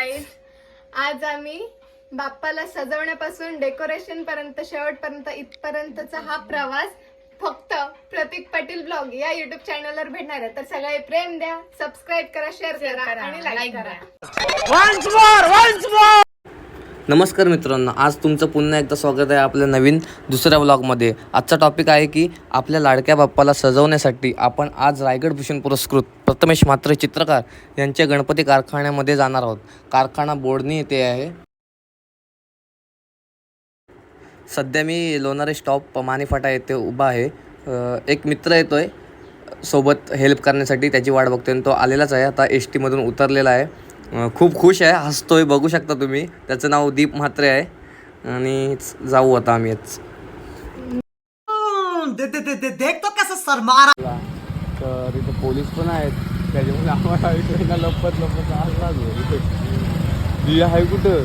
Guys आज आम्ही बाप्पाला सजवण्यापासून डेकोरेशन पर्यंत शेवटपर्यंत इथपर्यंतचा हा प्रवास फक्त प्रतीक पाटील ब्लॉग या युट्यूब चॅनलवर भेटणार आहे. तर सगळे प्रेम द्या सबस्क्राईब करा शेअर करा आणि लाईक करा. नमस्कार मित्रांनो आज तुमचं पुन्हा एकदा स्वागत आहे आपल्या नवीन दुसऱ्या व्लॉगमध्ये आजचा टॉपिक आहे की आपल्या लाडक्या बाप्पाला सजवण्यासाठी आपण आज रायगड भूषण पुरस्कृत प्रथमेश मात्र चित्रकार यांच्या गणपती कारखान्यामध्ये जाणार आहोत. कारखाना बोर्डनी येथे आहे. सध्या मी लोणारे स्टॉप मानेफाटा येथे उभा आहे. एक मित्र येतो आहे सोबत हेल्प करण्यासाठी त्याची वाट बघतोय आणि तो आलेलाच आहे. आता एस टीमधून उतरलेला आहे. खूप खुश आहे हसतोय बघू शकता तुम्ही. त्याचं नाव दीप म्हात्रे आहे. आणि जाऊ आता आम्ही आज दे, दे, दे, दे, देख तो कैसे सरमारा तर इथं पोलीस पण आहेत. त्याच्यामुळे आम्हाला लपत लपत आज लागलो. आहे कुठं?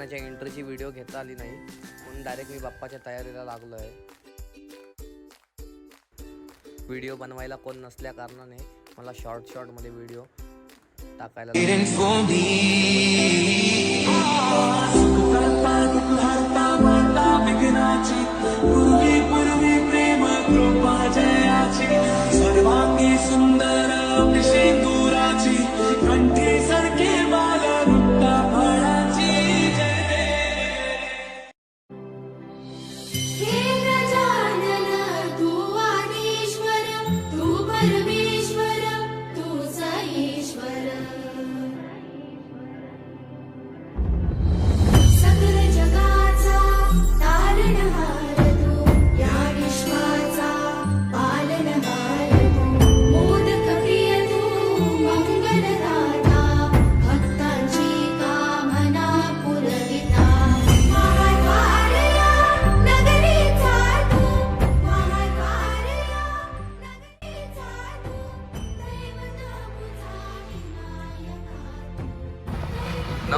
कारखान्याच्या एंट्रीची व्हिडिओ घेता आली नाही म्हणून डायरेक्ट मी बाप्पाच्या तयारीला लागलो आहे व्हिडिओ बनवायला कोण नसल्या कारणाने मला शॉर्ट शॉर्टमध्ये व्हिडिओ टाकायला लागला.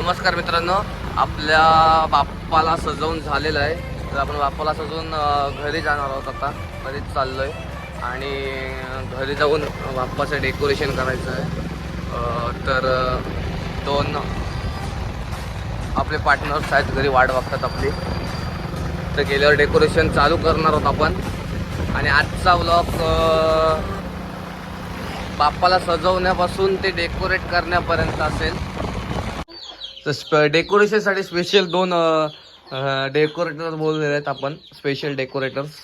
नमस्कार मित्रांनो आपल्या बाप्पाला सजवून झालेलं आहे. तर आपण बाप्पाला सजवून घरी जाणार आहोत आता. घरीच चाललो आहे आणि घरी जाऊन बाप्पाचं डेकोरेशन करायचं आहे. तर दोन आपले पार्टनर्स आहेत घरी वाट बघतात आपली. तर गेल्यावर डेकोरेशन चालू करणार आहोत आपण. आणि आजचा व्लॉग बाप्पाला सजवण्यापासून ते डेकोरेट करण्यापर्यंत असेल. तर स्प डेकोरेशनसाठी स्पेशल दोन डेकोरेटर बोललेले आहेत आपण. Special decorators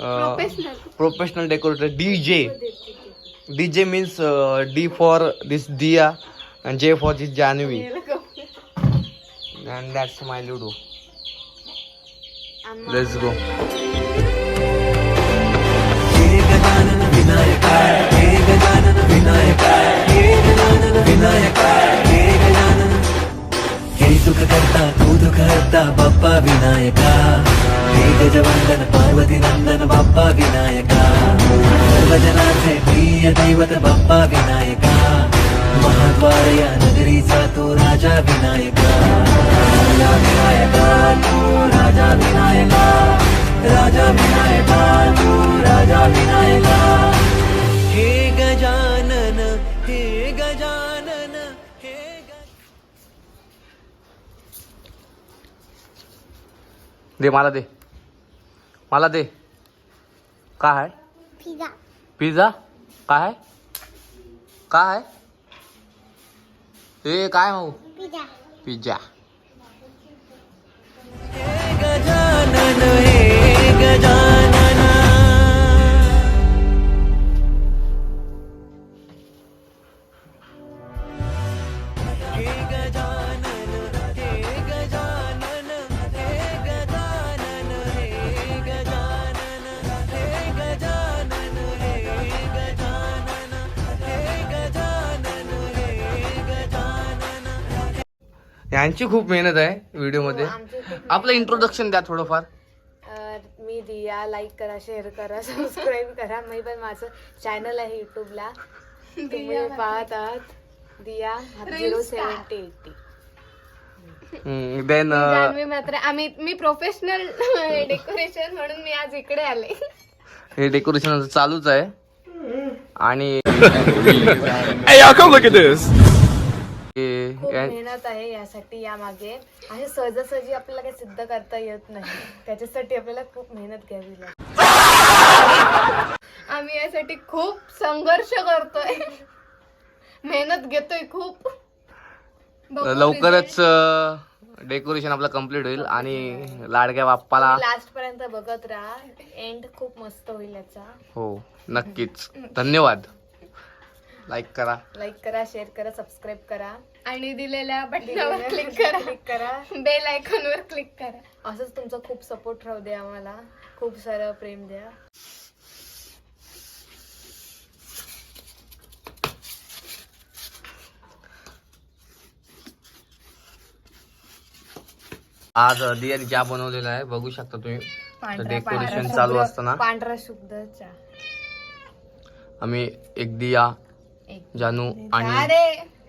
professional professional decorator D J D J means D for this Diya and J for this Janhvi and that's my ludo let's go हे सुख करता तू दुःख हरता बाप्पा विनायका हे गजवंदन पार्वती नंदन बाप्पा विनायका सर्वजनाचे प्रिय दैवत बाप्पा विनायका महाद्वार या नगरीचा तो राजा विनायका राजा विनायका तू राजा विनायका राजा विनायका तू राजा विनायका दे मला दे. मला दे. काय आहे पिझ्झा. पिझ्झा? काय आहे काय आहे ए काय भाऊ पिझ्झा. पिझ्झा. हे गजानन हे गजानन यांची खूप मेहनत आहे व्हिडिओमध्ये आपलं इंट्रोडक्शन द्या थोडंफार. मी दिया लाईक करा शेअर करा सबस्क्राईब करा. मी पण माझं चॅनल आहे युट्यूबला तुम्ही पाहत आहात. Diya zero seventy eighty then Janhvi मात्र आम्ही मी प्रोफेशनल डेकोरेशन म्हणून मी आज इकडे आले. हे डेकोरेशन चालूच आहे. आणि खूप मेहनत आहे यासाठी यामागे. आणि सहजासहजी आपल्याला काही सिद्ध करता येत नाही. त्याच्यासाठी आपल्याला खूप मेहनत घ्यावी लागते. आम्ही यासाठी खूप संघर्ष करतोय. मेहनत घेतोय खूप. बघू लवकरच डेकोरेशन आपलं कंप्लीट होईल आणि लाडक्या बाप्पाला लास्ट पर्यंत बघत राहा. एंड खूप मस्त होईल याचा. हो नक्कीच. धन्यवाद. लाईक करा. लाईक करा शेअर करा सबस्क्राईब करा. आणि दिलेल्या बटनावर क्लिक करा. क्लिक करा. बेल आयकॉनवर क्लिक करा. असंच तुमचा खूप सपोर्ट राहू द्या आम्हाला. खूप सारं प्रेम द्या. आज दियाने चहा बनवलेला आहे. बघू शकता तुम्ही. डेकोरेशन चालू असताना. पांढरा शुद्ध चहा. आम्ही एक दिया एक जानू आणि अरे!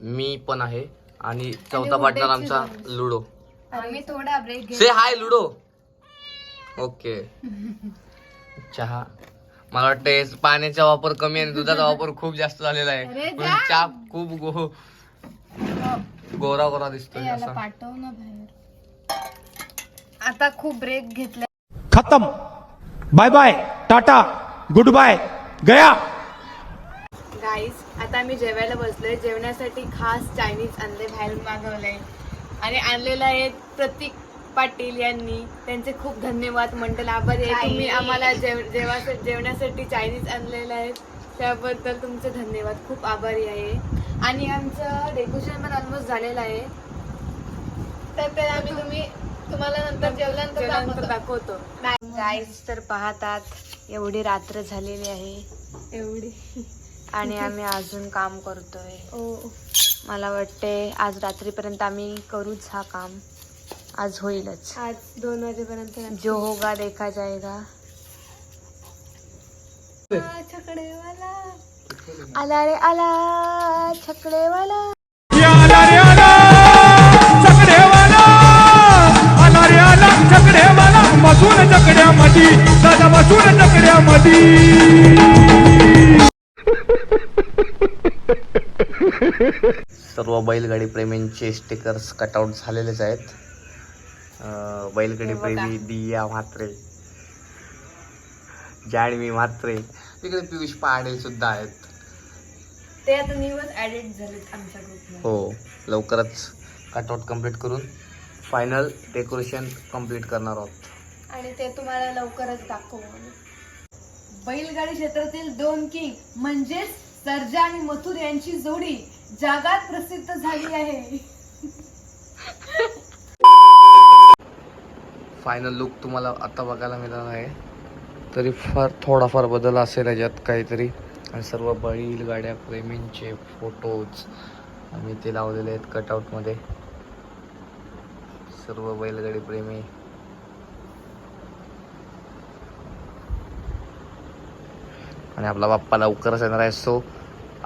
मी पण आहे. आणि चौथा पार्टनर आमचा लुडो. आम्ही थोडा ब्रेक घेऊ. से हाय लुडो. ओके चहा. मला वाटतं पाण्याचा वापर कमी आणि दुधाचा वापर खूप जास्त झालेला आहे. चहा खूप गो गोरा गोरा दिसतोय असा. पाठव ना बाहेर. आता खूप ब्रेक घेतला खत्म. Bye bye tata good bye गया. गाईस आता आम्ही जेवायला बसलोय. जेवण्यासाठी खास चायनीज आणले बाहेर मागवलंय. आणि आणलेलं आहे प्रतीक पाटील यांनी. त्यांचे खूप धन्यवाद मंडल आभारी आहे. तुम्ही आम्हाला जेव जेवा जेवण्यासाठी चायनीज आणलेलं आहे. त्याबद्दल तुमचे धन्यवाद. खूप आभारी आहे. आणि आमचं डेकोरेशन पण ऑलमोस्ट झालेलं आहे. तर ते आम्ही तुम्ही तुम्हाला नंतर जेवल्यानंतर दाखवतो. दाखवतो. गाईस तर पाहतात एवढी रात्र झालेली आहे. एवढी. आणि आम्ही अजून काम करतोय. ओ. मला वाटते आज रात्रीपर्यंत आम्ही करूच हा काम. आज होईलच. आज दोन वाजेपर्यंत जो होगा देखा जाएगा. आला रे आला छकडेवाला. आला रे आला चकडेवाला आला रे आला सर्व बैलगाडी प्रेमींचे स्टिकर्स कटआउट झालेलेच आहेत. बैलगाडी प्रेमी दिया म्हात्रे. जाणवी म्हात्रे. तिकडे पियुष पाडेल सुद्धा आहेत. ते आता न्यूज ऍडेड झालेत आमच्या ग्रुपमध्ये हो लवकरच कटआउट कंप्लीट करून फायनल डेकोरेशन कंप्लीट करणार आहोत. आणि ते तुम्हाला लवकरच दाखवू. बैलगाडी क्षेत्रातील दोन किंग म्हणजेच सर्जा आणि मथुर यांची जोडी. जगात प्रसिद्ध झाली आहे. फायनल लुक तुम्हाला आता बघायला मिळणार आहे. तरी फार थोडाफार बदल असेल याच्यात काहीतरी. आणि सर्व बैलगाड्या प्रेमींचे फोटोज आम्ही ते लावलेले आहेत कटआउटमध्ये सर्व बैलगाडी प्रेमी. आणि आपला बाप्पा लवकरच येणार आहे. सो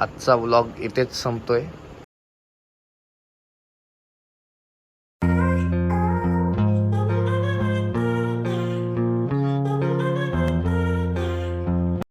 आजचा व्लॉग इथेच संपतो आहे